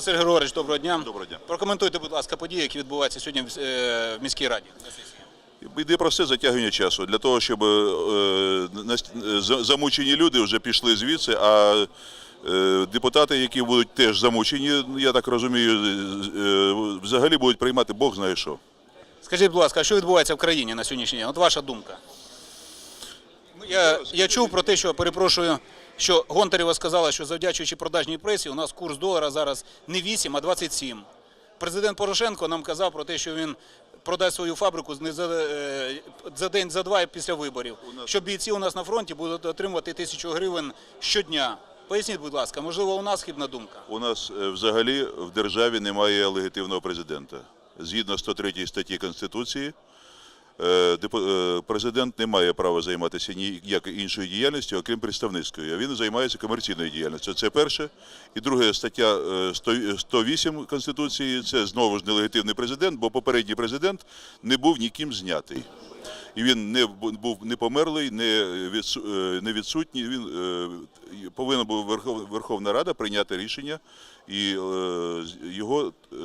Василь Григорович, доброго дня. Доброго дня. Прокоментуйте, будь ласка, події, які відбуваються сьогодні в, е, міській раді. Йде просте затягування часу для того, щоб е, замучені люди вже пішли звідси, а е, депутати, які будуть теж замучені, я так розумію, е, взагалі будуть приймати Бог знає що. Скажіть, будь ласка, а що відбувається в країні на сьогоднішній день? От ваша думка. Я, я чув про те, що перепрошую, що Гонтарєва сказала, що завдячуючи продажній пресі, у нас курс долара зараз не 8, а 27. Президент Порошенко нам казав про те, що він продасть свою фабрику за, е, за день, за два після виборів. Що бійці у нас на фронті будуть отримувати тисячу гривень щодня. Поясніть, будь ласка, можливо, у нас хибна думка. У нас е, взагалі в державі немає легітимного президента. Згідно 103 статті Конституції, президент не має права займатися ніякою іншою діяльністю, окрім представницької. А він займається комерційною діяльністю. Це перше. І друге, стаття е, 100 108 Конституції це знову ж нелегітимний президент, бо попередній президент не був ніким знятий. І він не був не померлий, не, е, не відсутній. Він е, повинна була Верхов- Верховна Рада прийняти рішення і е, його е,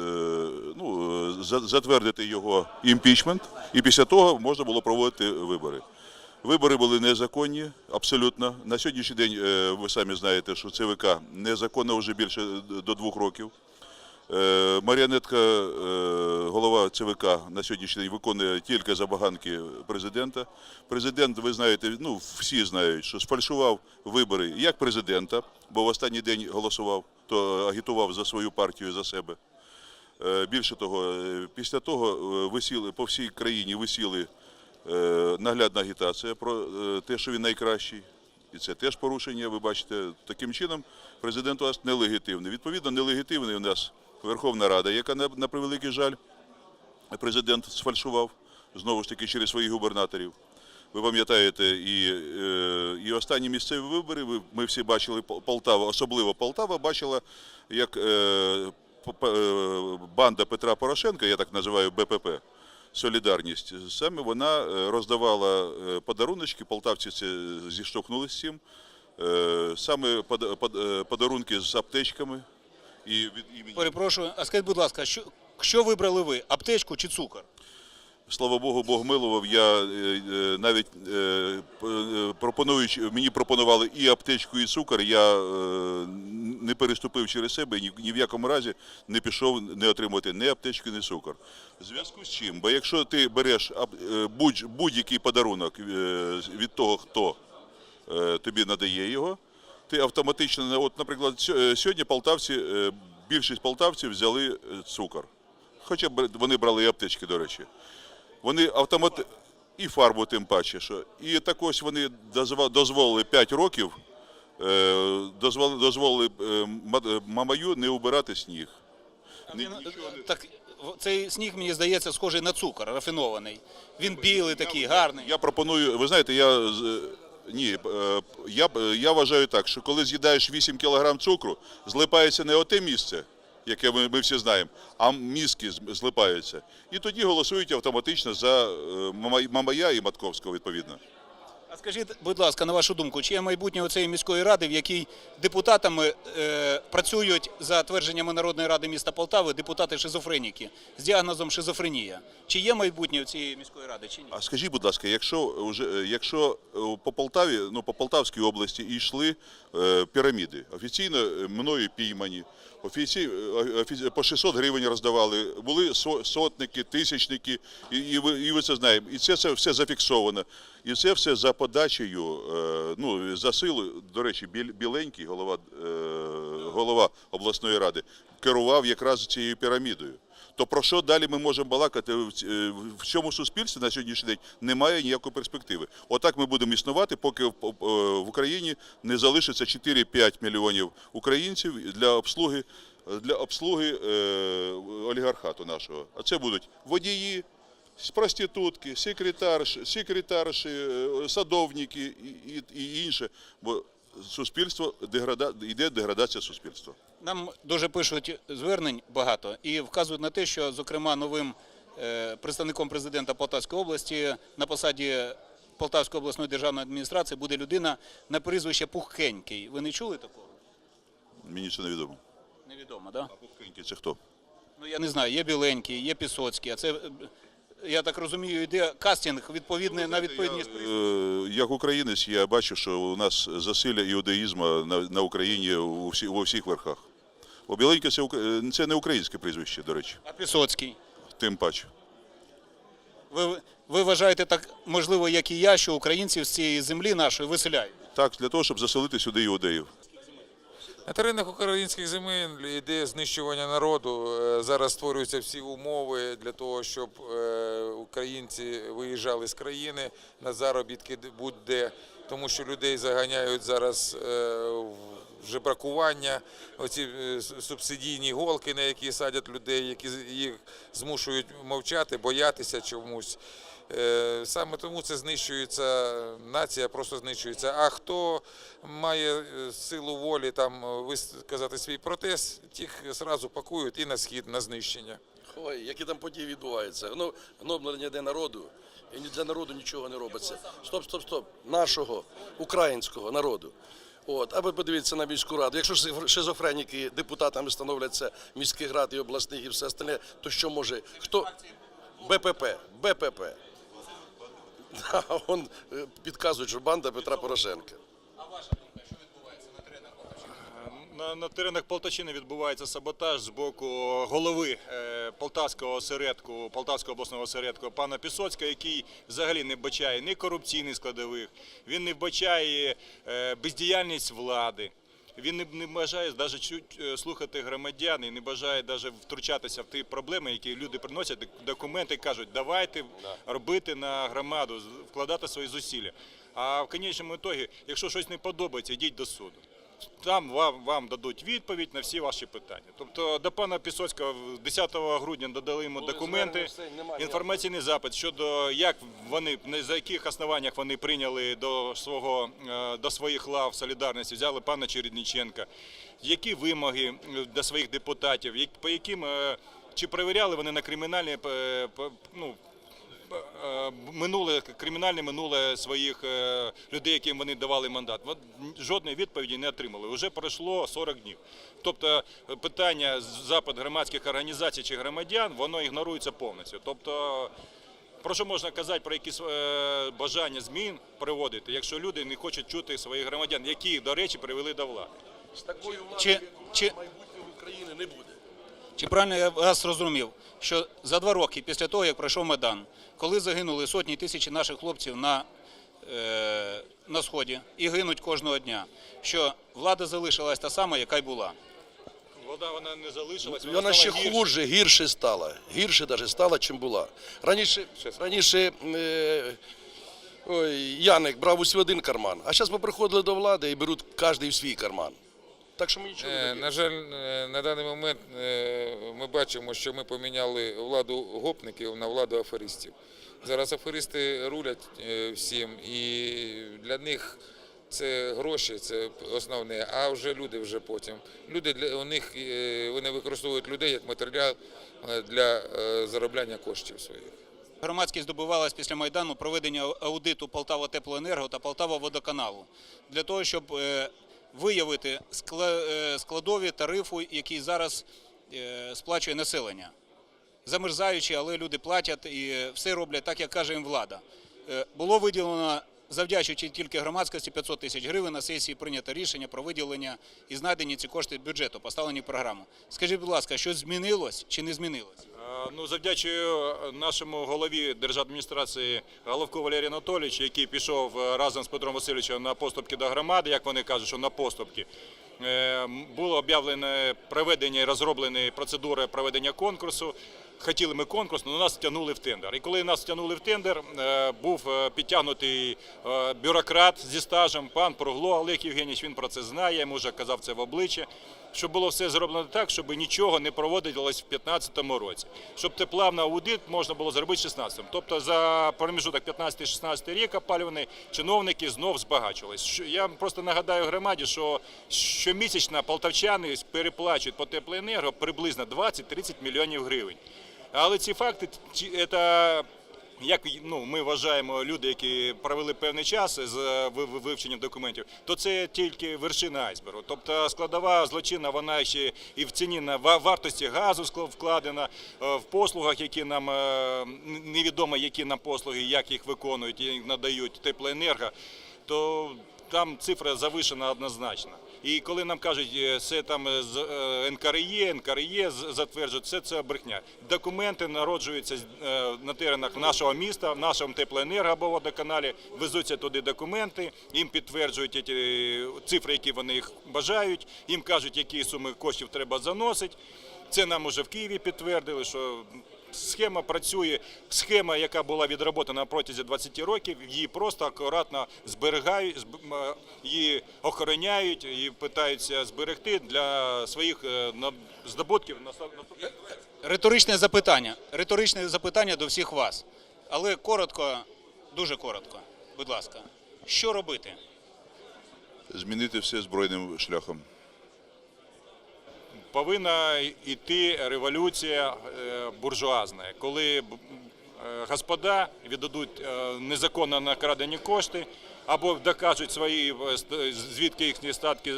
ну, е, затвердити його імпічмент, і після того можна було проводити вибори. Вибори були незаконні, абсолютно. На сьогоднішній день е, ви самі знаєте, що ЦВК незаконно вже більше до двох років. Е, Маріонетка, е, ЦВК на сьогоднішній день виконує тільки забаганки президента. Президент, ви знаєте, ну всі знають, що сфальшував вибори як президента, бо в останній день голосував, то агітував за свою партію за себе. Е, Більше того, е, після того е, висіли по всій країні висіли наглядна агітація про те, що він найкращий. І це теж порушення. Ви бачите, таким чином президент у нас нелегітимний. Відповідно, нелегітимний у нас Верховна Рада, яка на превеликий жаль президент сфальшував знову ж таки через своїх губернаторів. Ви пам'ятаєте, і, е, і останні місцеві вибори. Ми всі бачили Пол- Полтава, особливо Полтава бачила, як е, е, банда Петра Порошенка, я так називаю БПП, Солідарність, саме вона роздавала подаруночки, полтавці зіштовхнулися з цим. Саме пода- под- подарунки з аптечками. І від імені Перепрошую, а скажіть, будь ласка, що, що вибрали ви? Аптечку чи цукор? Слава Богу, Бог милував. Я е, е, навіть е, е, пропонуючи, мені пропонували і аптечку, і цукор. Я е, не переступив через себе ні, ні в якому разі не пішов не отримувати ні аптечку, ні цукор. В зв'язку з чим? Бо якщо ти береш е, будь, будь-який подарунок е, від того, хто тобі надає його, ти автоматично, от, наприклад, сьогодні полтавці, більшість полтавців взяли цукор. Хоча б вони брали і аптечки, до речі. Вони автомат і фарбу тим паче, що. І так ось вони дозволили 5 років, е, дозволили, дозволили е, е, Мамаю не убирати сніг. Ні- не- так, цей сніг, мені здається, схожий на цукор, рафінований. Він білий такий, гарний. Я пропоную, ви знаєте, я з- ні, е, я, я вважаю так, що коли з'їдаєш 8 кг цукру, злипається не оте місце, яке ми, ми всі знаємо, а мізки злипаються. І тоді голосують автоматично за е, Мама- Мамая і Матковського, відповідно. А скажіть, будь ласка, на вашу думку, чи є майбутнє у цієї міської ради, в якій депутатами е, працюють за твердженнями Народної ради міста Полтави депутати шизофреніки з діагнозом шизофренія? Чи є майбутнє у цієї міської ради, чи ні? А скажіть, будь ласка, якщо вже якщо е, по Полтаві, ну по Полтавській області йшли е, піраміди, офіційно е, мною піймані, офіці, офіці по 600 гривень роздавали, були сотники, тисячники, і, і, ви, і ви це знаємо. І це, це все зафіксовано. І це все за подачею, е, ну за силою, до речі, Біл- біленький голова, е, голова обласної ради керував якраз цією пірамідою. То про що далі ми можемо балакати в е, цьому суспільстві на сьогоднішній день немає ніякої перспективи. Отак ми будемо існувати, поки в в Україні не залишиться 4-5 мільйонів українців для обслуги для обслуги е, олігархату нашого. А це будуть водії, проститутки, секретарші, секретарші, е, садовники і інше. Суспільство деграда йде деградація суспільства. Нам дуже пишуть звернень багато і вказують на те, що, зокрема, новим е, представником президента Полтавської області на посаді Полтавської обласної державної адміністрації буде людина на прізвище Пухкенький. Ви не чули такого? Мені це невідомо. Невідомо, да? А Пухкеньки це хто? Ну я не знаю, є Біленький, є Пісоцький, а це, е, я так розумію, йде кастинг відповідний на відповідність. Е, як українець, я бачу, що у нас засилля іудаїзму на, на Україні у всі, у всіх верхах. Бо Біленьке це, це не українське прізвище, до речі, А Пісоцький? тим паче. Ви, ви вважаєте так, можливо, як і я, що українців з цієї землі нашої виселяють? Так, для того, щоб заселити сюди іудеїв. На теренах українських земель йде знищування народу. Е, Зараз створюються всі умови для того, щоб е, українці виїжджали з країни на заробітки будь-де, тому що людей заганяють зараз е, в жебракування, оці е, субсидійні голки, на які садять людей, які їх змушують мовчати, боятися чомусь. Е, Саме тому це знищується нація, просто знищується. А хто має е, силу волі там висказати свій протест, тих зразу пакують і на схід на знищення. Ой, які там події відбуваються. Ну, гноблення для народу. І для народу нічого не робиться. Стоп, стоп, стоп. Нашого українського народу. От, аби подивитися на міську раду. Якщо шизофреніки депутатами становляться міських рад і обласних і все остальне, то що може? Хто? БПП. БПП. Да, он підказує, підказують, що банда Петра Порошенка. На, на теренах Полтавщини відбувається саботаж з боку голови е, Полтавського осередку, Полтавського обласного осередку пана Пісоцького, який взагалі не вбачає ні корупційних складових, він не вбачає е, бездіяльність влади. Він не, не бажає навіть чуть е, слухати громадян і не бажає навіть втручатися в ті проблеми, які люди приносять, документи кажуть, давайте робити на громаду, вкладати свої зусилля. А в кінцевому ітогі, якщо щось не подобається, йдіть до суду. Там вам, вам дадуть відповідь на всі ваші питання. Тобто до пана Пісоцького 10 грудня додали йому документи, інформаційний запит щодо як вони на за яких основаннях вони прийняли до свого е, до своїх лав солідарності, взяли пана Чередніченка, які вимоги е, до своїх депутатів, по яким е, чи перевіряли вони на кримінальні ну, минуле кримінальне минуле своїх е, людей, яким вони давали мандат. Жодної відповіді не отримали. Уже пройшло 40 днів. Тобто е, питання запит громадських організацій чи громадян, воно ігнорується повністю. Тобто. Про що можна казати про якісь е, бажання змін приводити, якщо люди не хочуть чути своїх громадян, які, їх, до речі, привели до влади? З такою владою Чи, чи, майбутнього України не буде. Чи правильно я вас зрозумів, що за два роки після того, як пройшов Майдан, коли загинули сотні тисячі наших хлопців на, е, на сході і гинуть кожного дня, що влада залишилась та сама, яка й була? Влада вона не залишилась, Вона ще гірше. хуже, гірше стала. Гірше навіть стала, чим була. Раніше, раніше е, ой, Яник брав усі в один карман, а зараз поприходили до влади і беруть кожен в свій карман. Так що ми нічого не Е, даємо. На жаль, е, на даний момент е, ми бачимо, що ми поміняли владу гопників на владу аферистів. Зараз аферисти рулять всім, і для них це гроші, це основне, а вже люди вже потім. Люди для у них вони використовують людей як матеріал для заробляння коштів своїх. Громадськість добивалась після Майдану проведення аудиту Полтава Теплоенерго та Полтава Водоканалу для того, щоб виявити е, складові тарифу, який зараз е, сплачує населення. Замерзаючи, але люди платять і все роблять так, як каже їм влада. Е, Було виділено, завдячуючи тільки громадськості, 500 тисяч гривень. На сесії прийнято рішення про виділення і знайдені ці кошти бюджету, поставлені в програму. Скажіть, будь ласка, щось змінилось чи не змінилось? Е, Ну, завдячую нашому голові держадміністрації Головку Валерію Анатолійовичу, який пішов е, разом з Петром Васильовичем на поступки до громади, як вони кажуть, що на поступки. Е, Було об'явлено проведення і розроблені процедури проведення конкурсу. Хотіли ми конкурс, але нас втягнули в тендер. І коли нас втягнули в тендер, е, був е, підтягнутий е, бюрократ зі стажем, пан Прогло Олег Євгенійович, він про це знає, я йому вже казав це в обличчя щоб було все зроблено так, щоб нічого не проводилось в 2015 році. Щоб теплавний аудит можна було зробити в 2016. Тобто за проміжуток 15-16 рік опалюваний чиновники знов збагачувались. Я просто нагадаю громаді, що щомісячно полтавчани переплачують по теплоенерго приблизно 20-30 мільйонів гривень. Але ці факти це як ну, ми вважаємо люди, які провели певний час з е, ви- ви- вивченням документів, то це тільки вершина айсбергу. Тобто складова злочинна, вона ще і в ціні на ва- вартості газу вкладена, е, в послугах, які нам е, невідомо, які нам послуги, як їх виконують і надають теплоенерго, то там цифра завишена однозначно. І коли нам кажуть, е, це там е, з е, НКРЄ, НКРЄ затверджують, це, це брехня. Документи народжуються на теренах нашого міста, в нашому теплоенерго або везуться туди документи, їм підтверджують ті цифри, які вони їх бажають, їм кажуть, які суми коштів треба заносити. Це нам уже в Києві підтвердили, що схема працює. Схема, яка була відроботана протягом 20 років, її просто акуратно зберігають, її охороняють і питаються зберегти для своїх е, здобутків Риторичне запитання. Риторичне запитання до всіх вас. Але коротко, дуже коротко. Будь ласка, що робити? Змінити все збройним шляхом. Повинна йти революція е, буржуазна, коли е, господа віддадуть е, незаконно накрадені кошти або докажуть свої звідки їхні статки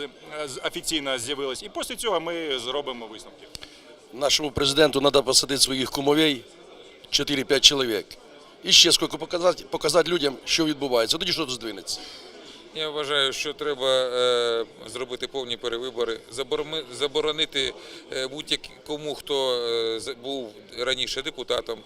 офіційно з'явились. І після цього ми зробимо висновки. Нашему президенту надо посадить своїх кумовей 4-5 чоловік. І ще скільки показати, показати людям, що відбувається. Тоді щось здвинеться. Я вважаю, що треба е, зробити повні перевибори, заборонити е, будь-кому, хто е, був раніше депутатом,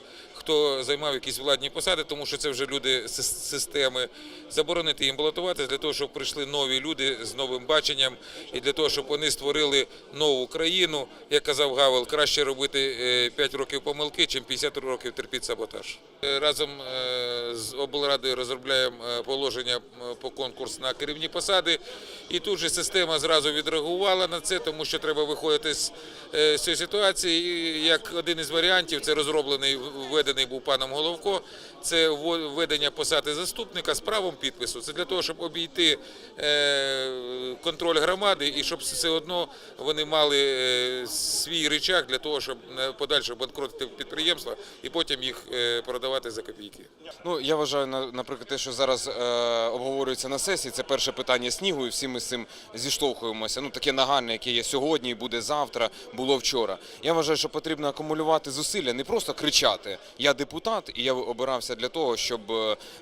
хто займав якісь владні посади, тому що це вже люди з системи. Заборонити їм балотуватися для того, щоб прийшли нові люди з новим баченням і для того, щоб вони створили нову країну. Як казав Гавел, краще робити 5 років помилки, чим 50 років терпіти саботаж. Е, Разом е, з облрадою розробляємо е, положення е, по конкурс на керівні посади. І тут же система зразу відреагувала на це, тому що треба виходити з е, цієї ситуації. Як один із варіантів, це розроблений, введений був паном Головко. Це введення посади заступника з правом підпису. Це для того, щоб обійти е, контроль громади і щоб все одно вони мали е, свій рычаг для того, щоб не подальше банкротити підприємства і потім їх е, продавати за копійки. Ну я вважаю, на- наприклад, те, що зараз е, обговорюється на сесії, це перше питання снігу, і всі ми з цим зіштовхуємося. Ну таке нагальне, яке є сьогодні, і буде завтра, було вчора. Я вважаю, що потрібно акумулювати зусилля, не просто кричати Я депутат, і я обирався для того, щоб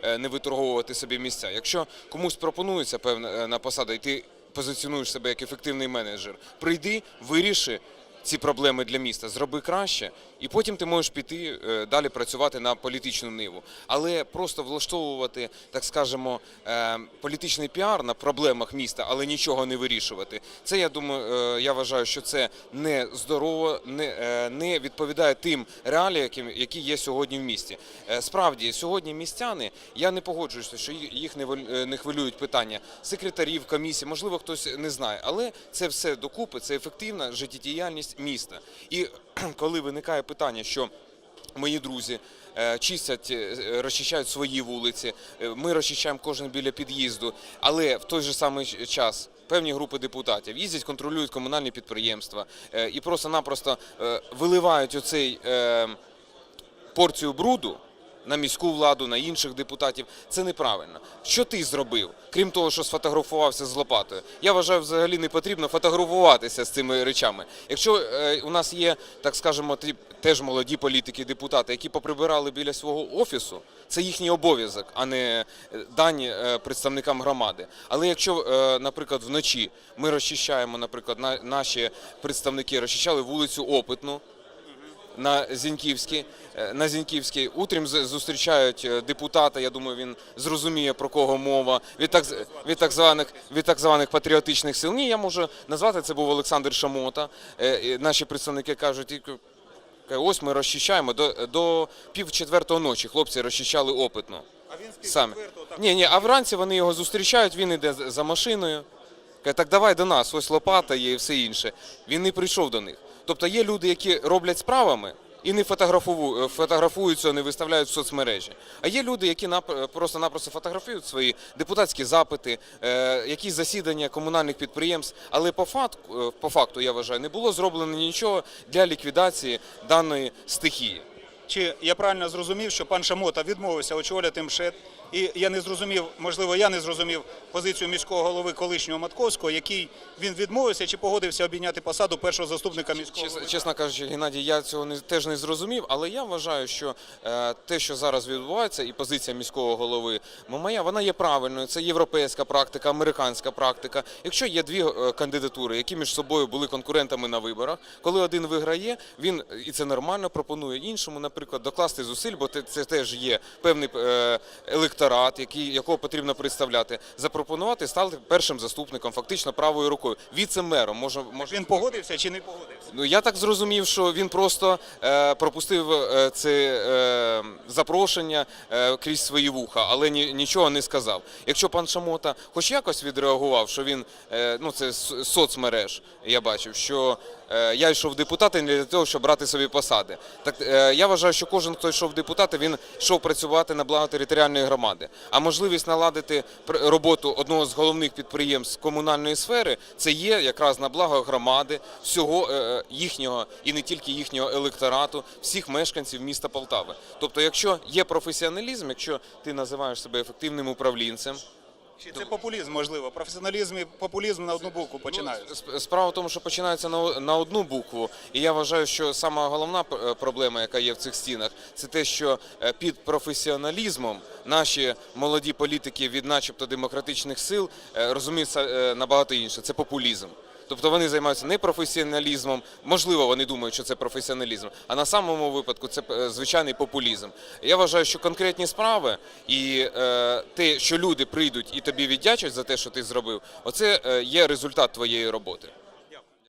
е, не виторговувати собі місця. Якщо комусь пропонується певна посада, на посаду, і ти позиціонуєш себе як ефективний менеджер, прийди, виріши ці проблеми для міста, зроби краще, і потім ти можеш піти е, далі працювати на політичну ниву. Але просто влаштовувати, так скажемо, е, політичний піар на проблемах міста, але нічого не вирішувати. Це я думаю, е, я вважаю, що це не здорово, не, відповідає тим реаліям, які, є сьогодні в місті. Справді, сьогодні містяни, я не погоджуюся, що їх- не хвилюють питання секретарів, комісій, можливо, хтось не знає, але це все докупи, це ефективна життєдіяльність міста. І коли виникає питання, що Мої друзі е, чистять, е, розчищають свої вулиці. е, Ми розчищаємо кожен біля під'їзду, але в той же самий час певні групи депутатів їздять, контролюють комунальні підприємства і просто-напросто виливають оцей порцію бруду на міську владу, на інших депутатів. Це неправильно. Що ти зробив, крім того, що сфотографувався з лопатою? Я вважаю, взагалі не потрібно фотографуватися з цими речами. Якщо е, у нас є, так скажемо, теж молоді політики, депутати, які поприбирали біля свого офісу, це їхній обов'язок, а не е, дані е, представникам громади. Але якщо, наприклад, вночі ми розчищаємо, наприклад, на- наші представники розчищали вулицю Опитну, на Зіньківській. Е, На Зіньківській утрім зустрічають е, депутата. Я думаю, він зрозуміє про кого мова від так від так званих від так званих патріотичних сил. Ні, я можу назвати це був Олександр Шамота. Е, Наші представники кажуть, ось ми розчищаємо до, до пів четвертого ночі. Хлопці розчищали опитно. А він Саме. Ні, ні, а вранці вони його зустрічають, він іде за машиною. Каже, так давай до нас, ось лопата є і все інше. Він не прийшов до них. Тобто є люди, які роблять справами і не фотографу- фотографуються, не виставляють в соцмережі. А є люди, які нап- просто-напросто фотографують свої депутатські запити, е, якісь засідання комунальних підприємств. Але по факту, е, факту, я вважаю, не було зроблено нічого для ліквідації даної стихії. чи я правильно зрозумів, що пан Шамота відмовився очолювати МШЕД, і я не зрозумів, можливо, я не зрозумів позицію міського голови колишнього Матковського, який він відмовився чи погодився обійняти посаду першого заступника міського голови. чесно кажучи, Геннадій, я цього не теж не зрозумів, але я вважаю, що е, те, що зараз відбувається, і позиція міського голови Мамая, вона є правильною. Це європейська практика, американська практика. Якщо є дві е, кандидатури, які між собою були конкурентами на виборах, коли один виграє, він і це нормально пропонує іншому, наприклад, докласти зусиль, бо це теж є певний е, електорат, який якого потрібно представляти, запропонувати стати першим заступником, фактично правою рукою, віце-мером. Може, може Він погодився чи не погодився? Ну я так зрозумів, що він просто е, пропустив е, це е, запрошення е, крізь свої вуха, але ні, нічого не сказав. Якщо пан Шамота хоч якось відреагував, що він е, ну це з соцмереж, я бачив, що я йшов депутати не для того, щоб брати собі посади. Так е, я вважаю, що кожен, хто йшов депутати, він йшов працювати на благо територіальної громади. А можливість наладити роботу одного з головних підприємств комунальної сфери це є якраз на благо громади, всього е, їхнього і не тільки їхнього електорату, всіх мешканців міста Полтави. Тобто, якщо є професіоналізм, якщо ти називаєш себе ефективним управлінцем. Чи це популізм, можливо? Професіоналізм і популізм на одну букву починаються. Сп- Справа в тому, що починається на, одну букву, і я вважаю, що сама головна п- проблема, яка є в цих стінах, це те, що е, під професіоналізмом наші молоді політики від, начебто, демократичних сил е, розуміють е, набагато інше. Це популізм. Тобто вони займаються не професіоналізмом, можливо, вони думають, що це професіоналізм, а на самому випадку це е, звичайний популізм. Я вважаю, що конкретні справи і е, те, що люди прийдуть і тобі віддячать за те, що ти зробив, оце е, є результат твоєї роботи.